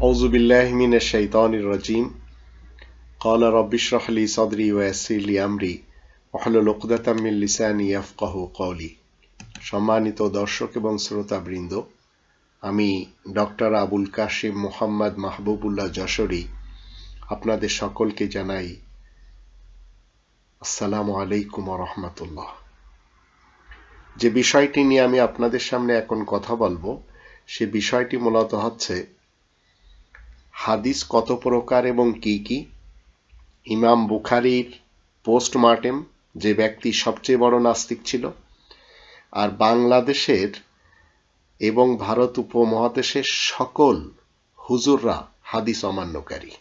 أعوذ بالله من الشيطان الرجيم قال رب اشرح لي صدري ويسر لي أمري واحلل عقدة من লিসানি ইয়াফকাহু কওলি সম্মানিত দর্শক এবং শ্রোতাবৃন্দ আমি ডক্টর আবুল কাশিম মোহাম্মদ মাহবুবুল্লাহ যশোরী আপনাদের সকলকে জানাই আসসালামু আলাইকুম রহমতুল্লাহ যে বিষয়টি নিয়ে আমি আপনাদের সামনে এখন কথা বলবো সে বিষয়টি মূলত হচ্ছে হাদিস কত প্রকার এবং কি কি? ইমাম বুখারির পোস্টমার্টেম যে ব্যক্তি সবচেয়ে বড় নাস্তিক ছিল, আর বাংলাদেশের এবং ভারত উপমহাদেশের সকল হুজুররা হাদিস অমান্যকারী।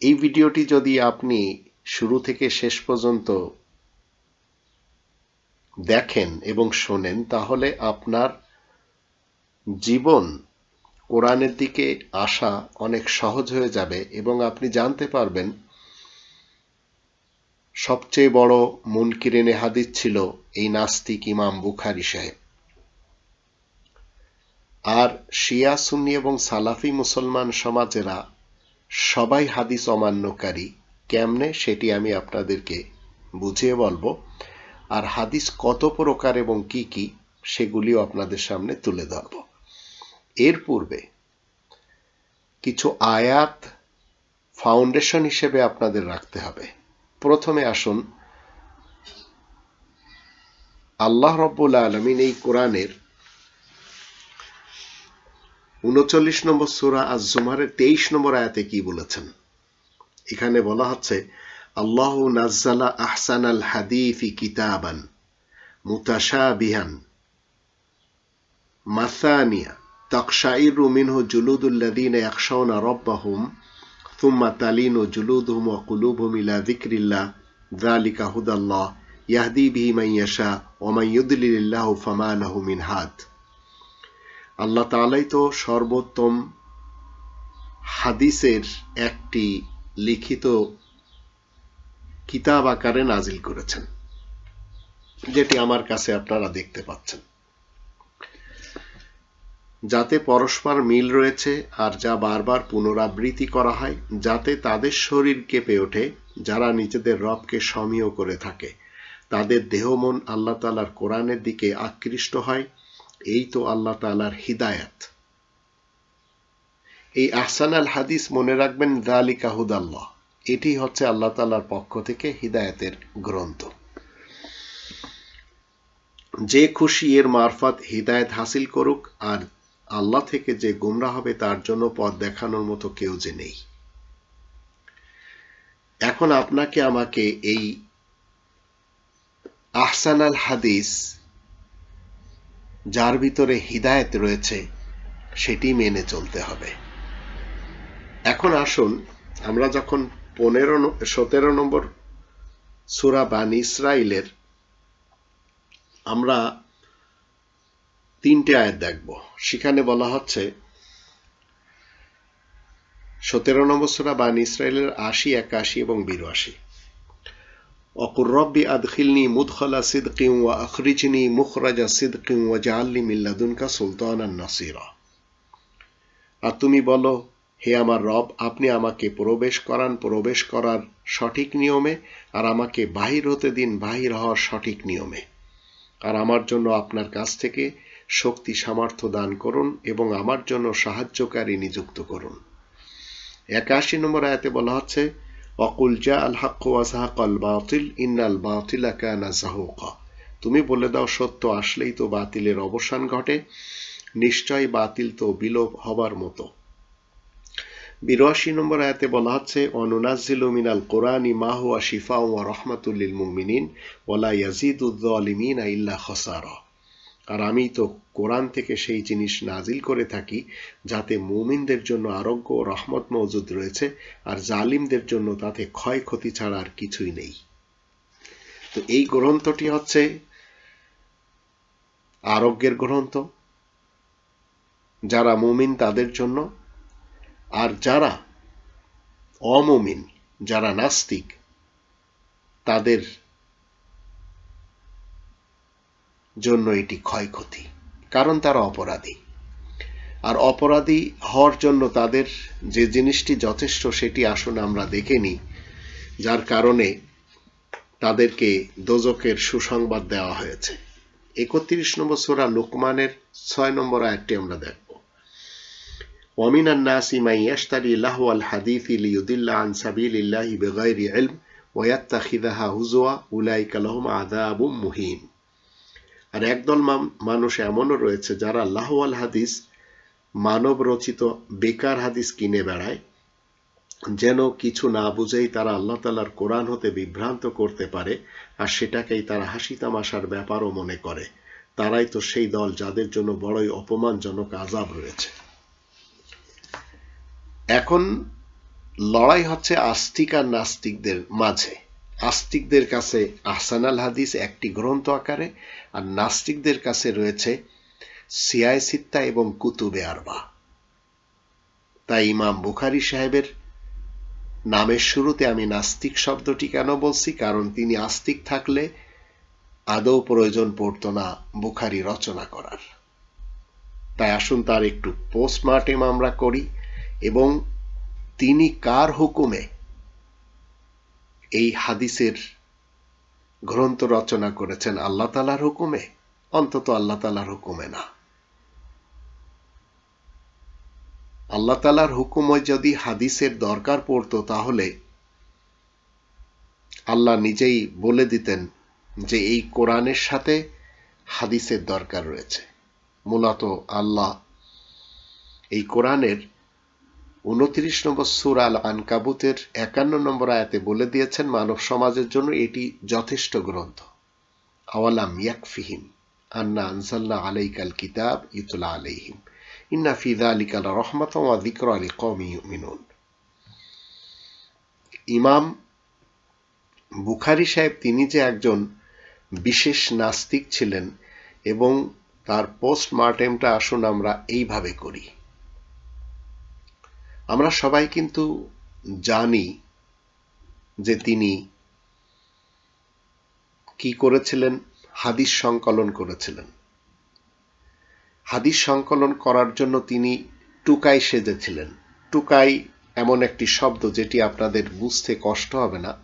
এই ভিডিওটি যদি আপনি শুরু থেকে শেষ পর্যন্ত দেখেন এবং শোনেন, তাহলে আপনার জীবন কোরআনের দিকে আসা অনেক সহজ হয়ে যাবে এবং আপনি জানতে পারবেন, সবচেয়ে বড় মুনকিরেনে হাদিস ছিল এই নাস্তিক ইমাম বুখারি সাহেব। আর শিয়া, সুন্নি এবং সালাফি মুসলমান সমাজেরা সবাই হাদিস অমান্যকারী, কেমনে সেটি আমি আপনাদেরকে বুঝিয়ে বলব। আর হাদিস কত প্রকার এবং কি কি, সেগুলিও আপনাদের সামনে তুলে ধরব। এর পূর্বে কিছু আয়াত ফাউন্ডেশন হিসেবে আপনাদের রাখতে হবে। প্রথমে আসুন, আল্লাহ রব্বুল আলমিন এই কোরআনের উনচল্লিশ নম্বর সুরা আজ জুমারের তেইশ নম্বর আয়াতে কি বলেছেন? এখানে বলা হচ্ছে, আল্লাহ নাজ্জালা আহসান আল হাদিফি কিতাবান মুতাশা বিহান মাসানিয়া। تقشعر منه جلود الذين يخشون ربهم ثم تلين جلودهم وقلوبهم إلى ذكر الله ذلك هدى الله يهدي به من يشاء ومن يضلل الله فما له من هاد আল্লাহ তালাই তো সর্বোত্তম হাদিসের একটি লিখিত কিতাব আকারে নাজিল করেছেন যেটি আমার কাছে আপনারা দেখতে পাচ্ছেন যাতে পরস্পর মিল রয়েছে আর যা বারবার পুনরাবৃত্তি করা হয়, যাতে তাদের শরীর কেঁপে ওঠে, যারা নিজেদের রবকে সমীয় করে থাকে। তাদের দেহ মন আল্লাহ তালার কোরআনের দিকে আকৃষ্ট হয়। এই তো আল্লাহ তালার হিদায়াত। এই আহসান আল হাদিস মনে রাখবেন দালিকা হুদাল্লাহ। এটি হচ্ছে আল্লাহ তালার পক্ষ থেকে হিদায়াতের গ্রন্থ। যে খুশি এর মারফত হিদায়ত হাসিল করুক আর আল্লাহ থেকে যে গুমরা হবে তার জন্য পথ দেখানোর মতো কেউ যে নেই। এখন আপনাকে আমাকে এই আহসান আল হাদিস যার ভিতরে হিদায়ত রয়েছে সেটি মেনে চলতে হবে। এখন আসুন, আমরা যখন পনেরো সতেরো নম্বর সুরা বান ইসরায়েলের আমরা তিনটে আয়াত দেখব। সেখানে বলা হচ্ছে, সতেরো নম্বর বান ইসরায়েলের আশি, একাশি এবং বিরাশি। অকুর রব্বি আদখিলনি মুদখলা ওয়া আখরিজনি মুখরাজা ওয়া জাহাল্লি মিল্লাদুনকা নাসিরা। আর তুমি বলো, হে আমার রব, আপনি আমাকে প্রবেশ করান, প্রবেশ করার সঠিক নিয়মে, আর আমাকে বাহির হতে দিন, বাহির হওয়ার সঠিক নিয়মে। আর আমার জন্য আপনার কাছ থেকে শক্তি, সামর্থ্য দান করুন এবং আমার জন্য সাহায্যকারী নিযুক্ত করুন। একাশি নম্বর আয়াতে বলা হচ্ছে, অকুল জা আল হাক্কু ওয়াসাহাক আল বাতিল, ইন্নাল বাতিল জাহুকা তুমি বলে দাও, সত্য আসলেই তো বাতিলের অবসান ঘটে, নিশ্চয় বাতিল তো বিলোপ হবার মতো। বিরাশি নম্বর আয়াতে বলা হচ্ছে অনুনাজিল মিনাল কোরআনি মাহুয়া শিফা ও রহমাতুল্লিল মুমিনিন ওলা ইয়াজিদুদ্দলিমিন ইল্লা খসারা। আর আমি তো কোরআন থেকে সেই জিনিস নাজিল করে থাকি যাতে মুমিনদের জন্য আরোগ্য ও রহমত মজুদ রয়েছে, আর জালিমদের জন্য তাতে ক্ষয়ক্ষতি ছাড়া আর কিছুই নেই। তো এই গ্রন্থটি হচ্ছে আরোগ্যের গ্রন্থ। যারা মুমিন তাদের জন্য, আর যারা অমমিন, যারা নাস্তিক, তাদের জন্য এটি ক্ষয়ক্ষতি কারণ তারা অপরাধী আর অপরাধী হওয়ার জন্য তাদের যে জিনিসটি যথেষ্ট সেটি আসুন আমরা দেখে নিই যার কারণে তাদেরকে দোজকের সুসংবাদ দেওয়া হয়েছে একত্রিশ নম্বর সোরা লোকমানের ছয় নম্বর আয়াতটি আমরা দেখব ومن الناس من يشتري لهو الحديث ليضل عن سبيل الله بغير علم ويتخذها هزوا أولئك لهم عذاب مهين আর একদল মানুষ এমনও রয়েছে যারা লাহওয়াল হাদিস মানব রচিত বেকার হাদিস কিনে বেড়ায়, যেন কিছু না বুঝেই তারা আল্লাহ তালার কোরআন হতে বিভ্রান্ত করতে পারে আর সেটাকেই তারা হাসি তামাশার ব্যাপারও মনে করে। তারাই তো সেই দল যাদের জন্য বড়ই অপমানজনক আজাব রয়েছে। এখন লড়াই হচ্ছে আস্তিক আর নাস্তিকদের মাঝে। আস্তিকদের কাছে আহসান আল হাদিস একটি গ্রন্থ আকারে, আর নাস্তিকদের কাছে রয়েছে সিয়ায় সিত্তা এবং কুতুবে আরবা। তাই ইমাম বুখারি সাহেবের নামের শুরুতে আমি নাস্তিক শব্দটি কেন বলছি? কারণ তিনি আস্তিক থাকলে আদৌ প্রয়োজন পড়তো না বুখারি রচনা করার। তাই আসুন তার একটু পোস্টমার্টেম আমরা করি, এবং তিনি কার হুকুমে এই হাদিসের গ্রন্থ রচনা করেছেন আল্লাহ তালার হুকুমে। অন্তত আল্লাহ তালার হুকুমে না। আল্লাহ তালার হুকুমে যদি হাদিসের দরকার পড়তো তাহলে আল্লাহ নিজেই বলে দিতেন যে এই কোরআনের সাথে হাদিসের দরকার রয়েছে। মূলত আল্লাহ এই কোরআনের উনত্রিশ নম্বর সুর আল আনকাবুতের একান্ন নম্বর আয়াতে বলে দিয়েছেন, মানব সমাজের জন্য এটি যথেষ্ট গ্রন্থ। আওয়ালাম ইয়াকফিহিম আন্না আনসাল্লাহ আলাইকাল কিতাব ইতুলা আলাইহিম। ইন্না ফি যালিকা লারাহমাতাও ওয়া যিকরা লিকাওমি ইউমিনুন। ইমাম বুখারী সাহেব তিনি যে একজন বিশেষ নাস্তিক ছিলেন এবং তার পোস্টমার্টেমটা আসুন আমরা এইভাবে করি। আমরা সবাই কিন্তু জানি যে তিনি কি করেছিলেন? হাদিস সংকলন করেছিলেন। হাদিস সংকলন করার জন্য তিনি টুকাই সেজেছিলেন। টুকাই এমন একটি শব্দ যেটি আপনাদের বুঝতে কষ্ট হবে না।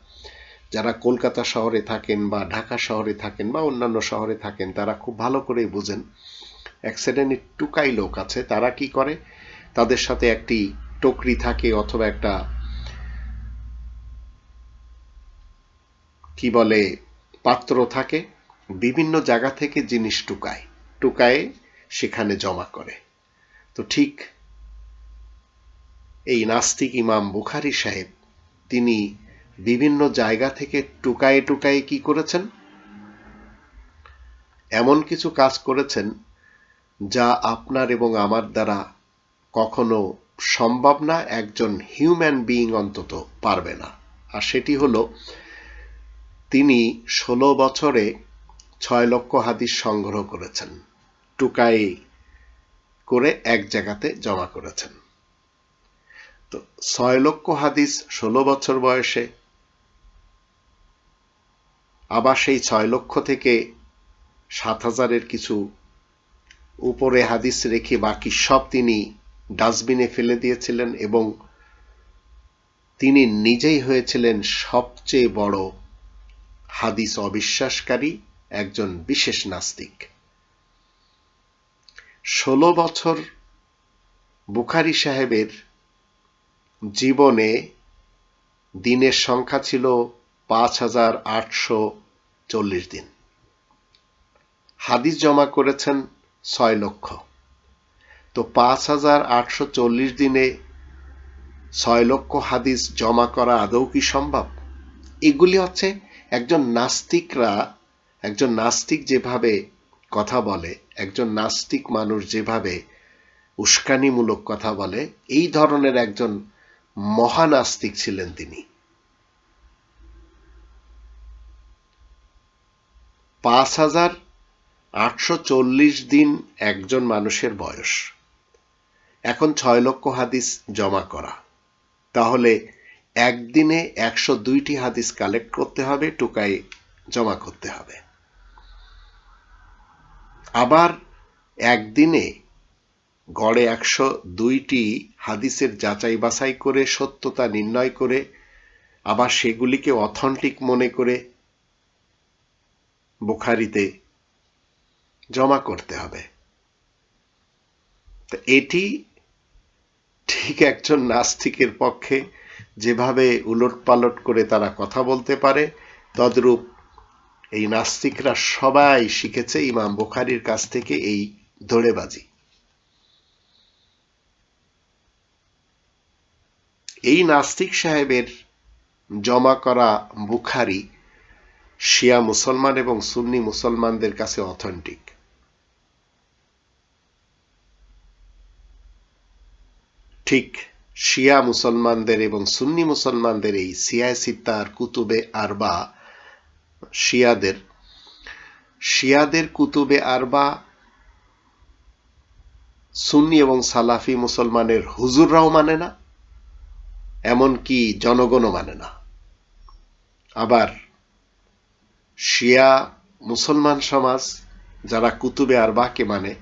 যারা কলকাতা শহরে থাকেন বা ঢাকা শহরে থাকেন বা অন্যান্য শহরে থাকেন, তারা খুব ভালো করে বুঝেন। এক টুকাই লোক আছে, তারা কি করে? তাদের সাথে একটি টকরি থাকে অথবা একটা, কি বলে, পাত্র থাকে, বিভিন্ন জায়গা থেকে জিনিস টুকায় টুকায় সেখানে জমা করে। তো ঠিক এই নাস্তিক ইমাম বুখারি সাহেব, তিনি বিভিন্ন জায়গা থেকে টুকায়ে টুকায়ে কি করেছেন? এমন কিছু কাজ করেছেন যা আপনার এবং আমার দ্বারা কখনো সম্ভব না, একজন হিউম্যান বিইং অন্তত পারবে না। আর সেটি হলো, তিনি ষোলো বছরে ছয় লক্ষ হাদিস সংগ্রহ করেছেন, টুকাই করে এক জায়গাতে জমা করেছেন। তো ছয় লক্ষ হাদিস ষোলো বছর বয়সে, আবার সেই ছয় লক্ষ থেকে সাত হাজারের কিছু উপরে হাদিস রেখে বাকি সব তিনি ডাস্টবিনে ফেলে দিয়েছিলেন এবং তিনি নিজেই হয়েছিলেন সবচেয়ে বড় হাদিস অবিশ্বাসকারী একজন বিশেষ নাস্তিক। ষোলো বছর বুখারি সাহেবের জীবনে দিনের সংখ্যা ছিল পাঁচ হাজার আটশো চল্লিশ দিন। হাদিস জমা করেছেন ছয় লক্ষ। তো পাঁচ হাজার আটশো চল্লিশ দিনে ছয় লক্ষ হাদিস জমা করা আদৌ কি সম্ভব? এগুলি হচ্ছে একজন নাস্তিকরা, একজন নাস্তিক যেভাবে কথা বলে, একজন নাস্তিক মানুষ যেভাবে উস্কানিমূলক কথা বলে, এই ধরনের একজন মহানাস্তিক ছিলেন তিনি। পাঁচ হাজার আটশো চল্লিশ দিন একজন মানুষের বয়স। এখন ছয় লক্ষ হাদিস জমা করা। তাহলে একদিনে একশো দুইটি হাদিস কালেক্ট করতে হবে টুকাই জমা করতে হবে। আবার একদিনে গড়ে একশো দুইটি হাদিসের যাচাই বাছাই করে, সত্যতা নির্ণয় করে, আবার সেগুলিকে অথেন্টিক মনে করে বুখারিতে জমা করতে হবে। এটি ঠিক একজন নাস্তিকের পক্ষে যেভাবে উলট পালট করে তারা কথা বলতে পারে, তদ্রূপ এই নাস্তিকরা সবাই শিখেছে ইমাম বুখারির কাছ থেকে এই দৌড়েবাজি। এই নাস্তিক সাহেবের জমা করা বুখারি শিয়া মুসলমান এবং সুন্নি মুসলমানদের কাছে অথেন্টিক। ঠিক শিয়া মুসলমানদের এবং সুন্নি মুসলমানদের এই সিয়ায় সিত্তার কুতুবে আরবা শিয়াদের। শিয়াদের কুতুবে আরবা সুন্নি এবং সালাফি মুসলমানের হুজুররাও মানে না, এমনকি জনগণও মানে না। আবার শিয়া মুসলমান সমাজ যারা কুতুবে আরবাকে মানে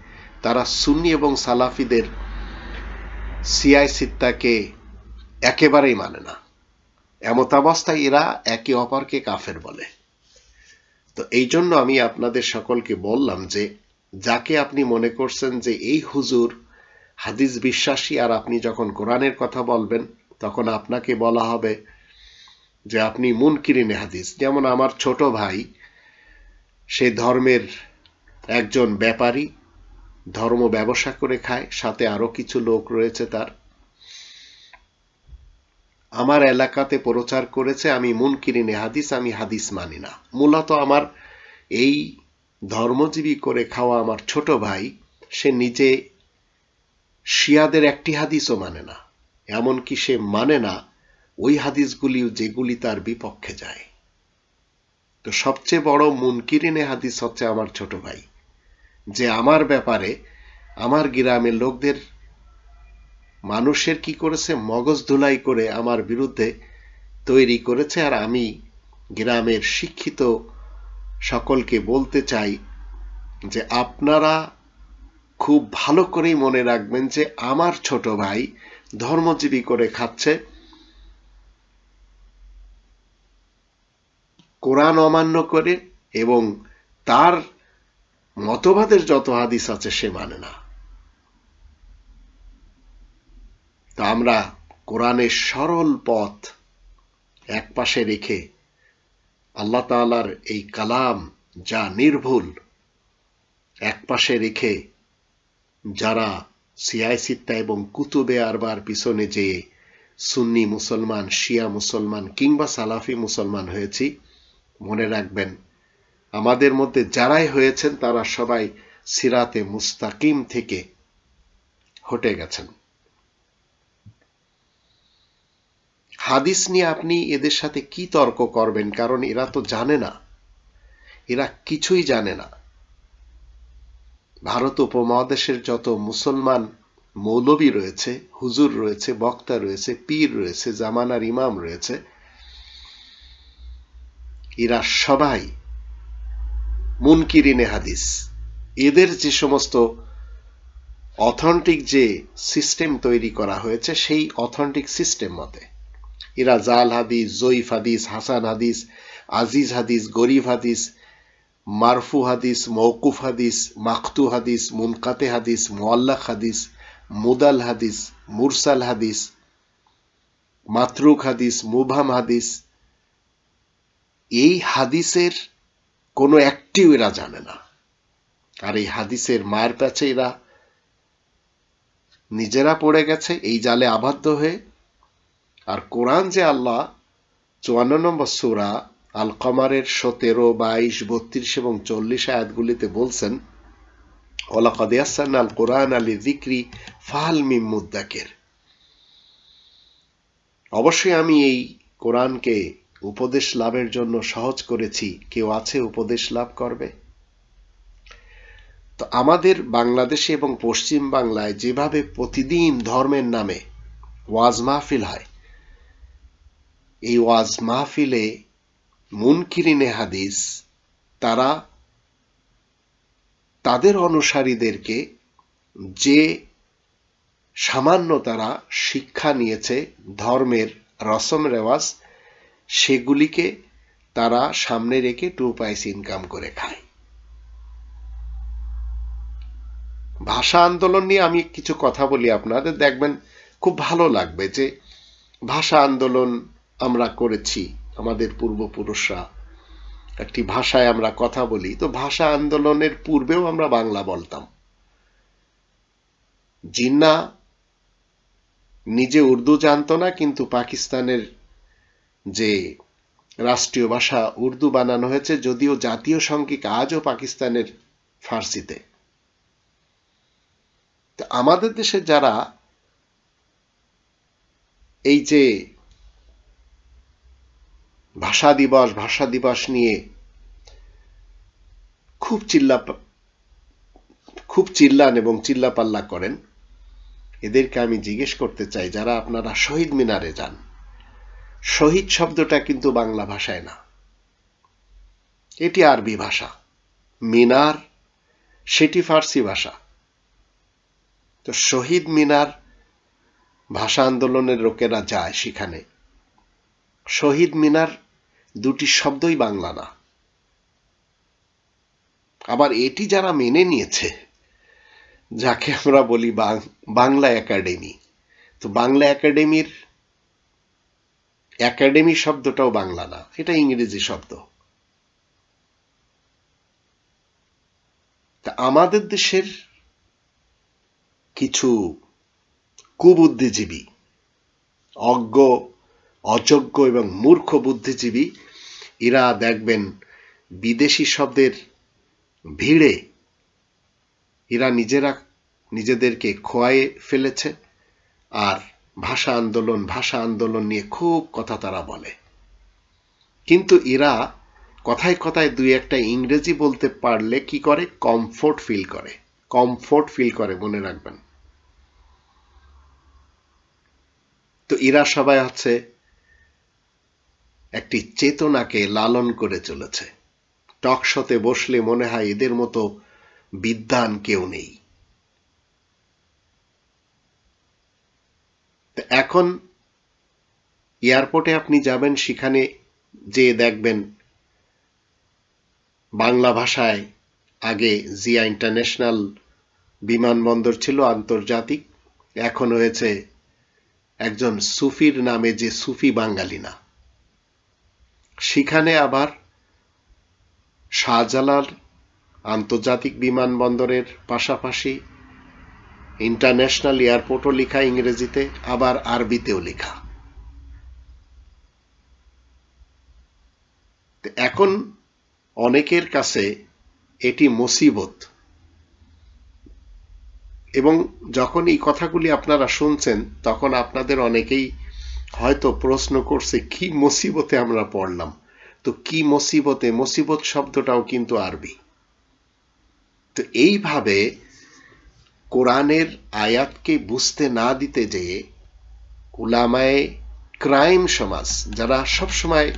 তারা সুন্নি এবং সালাফিদের সিয়াই সিত্তাকে একেবারেই মানে না। এমতাবস্থায় এরা একে অপরকে কাফের বলে। তো এই জন্য আমি আপনাদের সকলকে বললাম যে, যাকে আপনি মনে করছেন যে এই হুজুর হাদিস বিশ্বাসী, আর আপনি যখন কোরআনের কথা বলবেন, তখন আপনাকে বলা হবে যে আপনি মুনকিরিনে হাদিস। যেমন আমার ছোট ভাই, সে ধর্মের একজন ব্যাপারী ধর্ম ব্যবসা করে খায়, সাথে আরও কিছু লোক রয়েছে তার। আমার এলাকাতে প্রচার করেছে, আমি মুনকিরিনে হাদিস, আমি হাদিস মানি না। মূলত আমার এই ধর্মজীবী করে খাওয়া আমার ছোট ভাই, সে নিজে শিয়াদের একটি হাদিসও মানে না। এমনকি সে মানে না, ওই হাদিসগুলি যেগুলি তার বিপক্ষে যায়। তো সবচেয়ে বড় মুনকিরিনে হাদিস হচ্ছে আমার ছোট ভাই। যে আমার ব্যাপারে আমার গ্রামের লোকদের মানুষের কি করেছে, মগজ ধুলাই করে আমার বিরুদ্ধে তৈরি করেছে, আর আমি গ্রামের শিক্ষিত সকলকে বলতে চাই যে আপনারা খুব ভালো করেই মনে রাখবেন যে আমার ছোট ভাই ধর্মজীবী করে খাচ্ছে। কোরআন অমান্য করে এবং তার মতবাদের যত হাদিস আছে সে মানে না। তা আমরা কোরআনের সরল পথ এক পাশে রেখে আল্লাহ তালার এই কালাম যা নির্ভুল, এক পাশে রেখে যারা সিয়াই সিত্তা এবং কুতুবে আরবার পিছনে যেয়ে সুন্নি মুসলমান, শিয়া মুসলমান কিংবা সালাফি মুসলমান হয়েছি, মনে রাখবেন আমাদের মধ্যে যারাই হয়েছেন, তারা সবাই সিরাতে মুস্তাকিম থেকে হটে গেছেন। হাদিস নিয়ে আপনি এদের সাথে কি তর্ক করবেন? কারণ এরা তো জানে না। এরা কিছুই জানে না। ভারত উপমহাদেশের যত মুসলমান মৌলবী রয়েছে, হুজুর রয়েছে, বক্তা রয়েছে, পীর রয়েছে, জামানার ইমাম রয়েছে, এরা সবাই মুনকিরিনে হাদিস। এদের যে সমস্ত অথেন্টিক যে সিস্টেম তৈরি করা হয়েছে, সেই অথেন্টিক সিস্টেম মতে। এরা জাল হাদিস, জয়ীফ হাদিস, হাসান হাদিস, আজিজ হাদিস, গরিব হাদিস, মারফু হাদিস মৌকুফ হাদিস মাকতু হাদিস, মুনকাতে হাদিস মোয়াল্লাক হাদিস, মুদাল হাদিস, মুরসাল হাদিস, মাতরুক হাদিস মুভাম হাদিস। এই হাদিসের কোনো একটিও এরা জানে না। আর এই হাদিসের মায়ের প্যাচে এরা নিজেরা পড়ে গেছে, এই জালে আবদ্ধ হয়ে। আর কোরআন যে আল্লাহ চুয়ান্ন নম্বর সুরা আল কমারের সতেরো, বাইশ, বত্রিশ এবং চল্লিশ আয়াতগুলিতে বলছেন আল কোরআন আলী দিক্রি ফাহাল মিম অবশ্যই আমি এই কোরআনকে উপদেশ লাভের জন্য সহজ করেছি। কেউ আছে উপদেশ লাভ করবে? তো আমাদের বাংলাদেশে এবং পশ্চিম বাংলায় যেভাবে প্রতিদিন ধর্মের নামে ওয়াজ মাহফিল হয়, এই ওয়াজ মাহফিলে মুনকিরিনে হাদিস তারা তাদের অনুসারীদেরকে যে সামান্য তারা শিক্ষা নিয়েছে ধর্মের রসম রেওয়াজ সেগুলিকে তারা সামনে রেখে টু পাইস ইনকাম করে খায়। ভাষা আন্দোলন নিয়ে আমি কিছু কথা বলি আপনাদের, দেখবেন খুব ভালো লাগবে যে ভাষা আন্দোলন আমরা করেছি, আমাদের পূর্বপুরুষরা। একটি ভাষায় আমরা কথা বলি, তো ভাষা আন্দোলনের পূর্বেও আমরা বাংলা বলতাম। জিন্না নিজে উর্দু জানতো না, কিন্তু পাকিস্তানের যে রাষ্ট্রীয় ভাষা উর্দু বানানো হয়েছে, যদিও জাতীয় সংগীত আজও পাকিস্তানের ফার্সিতে। আমাদের দেশে যারা এই যে ভাষা দিবস ভাষা দিবস নিয়ে খুব চিল্লা, খুব চিল্লান এবং চিল্লাপাল্লা করেন, এদেরকে আমি জিজ্ঞেস করতে চাই, যারা আপনারা শহীদ মিনারে যান শহীদ শব্দটা কিন্তু বাংলা ভাষায় না। এটি আরবি ভাষা। মিনার, সেটি ফার্সি ভাষা। তো শহীদ মিনার ভাষা আন্দোলনের লোকেরা যায় সেখানে। শহীদ মিনার দুটি শব্দই বাংলা না। আবার এটি যারা মেনে নিয়েছে, যাকে আমরা বলি বাংলা একাডেমি, তো বাংলা একাডেমির একাডেমি শব্দটাও বাংলা না, এটা ইংরেজি শব্দ। তা আমাদের দেশের কিছু কুবুদ্ধিজীবী, অজ্ঞ, অযোগ্য এবং মূর্খ বুদ্ধিজীবী, এরা দেখবেন বিদেশি শব্দের ভিড়ে এরা নিজেরা, নিজেদেরকে খোয়ায়ে ফেলেছে। আর ভাষা আন্দোলন ভাষা আন্দোলন নিয়ে খুব কথা তারা বলে। কিন্তু এরা কথায় কথায় দুই একটা ইংরেজি বলতে পারলে কি করে? কমফোর্ট ফিল করে। কমফোর্ট ফিল করে, মনে রাখবেন। তো এরা সবাই হচ্ছে একটি চেতনাকে লালন করে চলেছে। টকশতে বসলে মনে হয় এদের মতো বিদ্যান কেউ নেই। এখন এয়ারপোর্টে আপনি যাবেন, সেখানে যে দেখবেন বাংলা ভাষায় আগে জিয়া ইন্টারন্যাশনাল বিমানবন্দর ছিল আন্তর্জাতিক। এখন হয়েছে একজন সুফির নামে যে সুফি বাঙালি না। সেখানে আবার শাহজালাল আন্তর্জাতিক বিমানবন্দরের পাশাপাশি ইন্টারন্যাশনাল এয়ারপোর্টও লেখা ইংরেজিতে, আবার আরবিতেও লেখা। এখন অনেকের কাছে এটি মুসিবত। এবং যখন এই কথাগুলি আপনারা শুনছেন, তখন আপনাদের অনেকেই হয়তো প্রশ্ন করছে, কি মুসিবতে আমরা পড়লাম? তো কি মুসিবতে? মুসিবত শব্দটাও কিন্তু আরবি। তো এইভাবে কোরআনের আয়াতকে বুঝতে না দিতে যেয়ে উলামায়ে ক্রাইম সমাজ যারা সবসময়